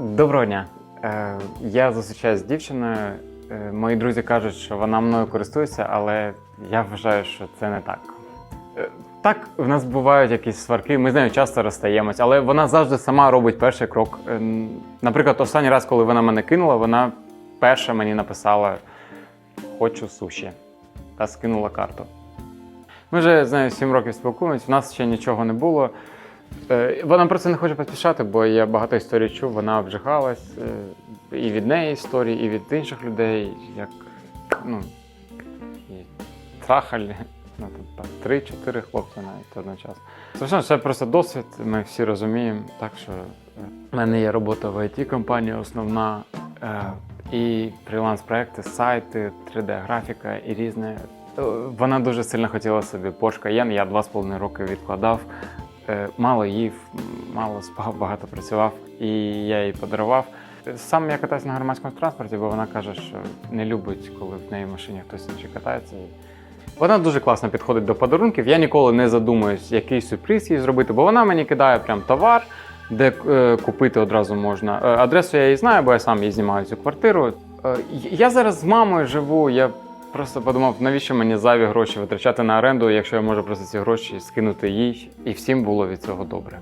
Доброго дня. Е, я зустрічаюся з дівчиною. Е, мої друзі кажуть, що вона мною користується, але я вважаю, що це не так. Е, так, в нас бувають якісь сварки, ми з нею часто розстаємось, але вона завжди сама робить перший крок. Е, наприклад, останній раз, коли вона мене кинула, вона перша мені написала Хочу суші та скинула карту. Ми вже з нею 7 років спілкуємось, в нас ще нічого не було. Е, Вона про це не хоче поспішати, бо я багато історій чув, вона вжигалась е, і від неї історії, і від інших людей, як ну, і трахалі. Ну, так, три-чотири хлопці навіть одночасно. Звичайно, це просто досвід, ми всі розуміємо. Так що е, в мене є робота в IT-компанії основна, е, і фріланс-проекти, сайти, 3D-графіка і різне. Вона дуже сильно хотіла собі Porsche Cayenne, я два з половиною роки відкладав. Е, Мало їв, мало спав, багато працював, і я їй подарував. Сам я катаюся на громадському транспорті, бо вона каже, що не любить, коли в неї в машині хтось інший катається. Вона дуже класно підходить до подарунків. Я ніколи не задумуюсь, який сюрприз їй зробити, бо вона мені кидає прям товар, де е, купити одразу можна. Е, адресу я її знаю, бо я сам їй знімаю цю квартиру. Е, я зараз з мамою живу. Я Просто подумав, навіщо мені зайві гроші витрачати на оренду, якщо я можу просто ці гроші скинути їй, і всім було від цього добре.